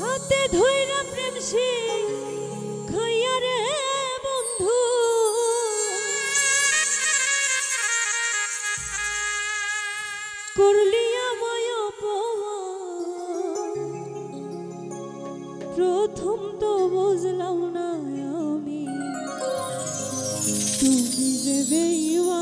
হাতে ধৈরা প্রেম সে খইয়া রে বন্ধু। করলি আমায় প্রথম তো বুঝলাম না আমি। তুমি যে বেইওয়া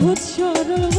সহজ সরল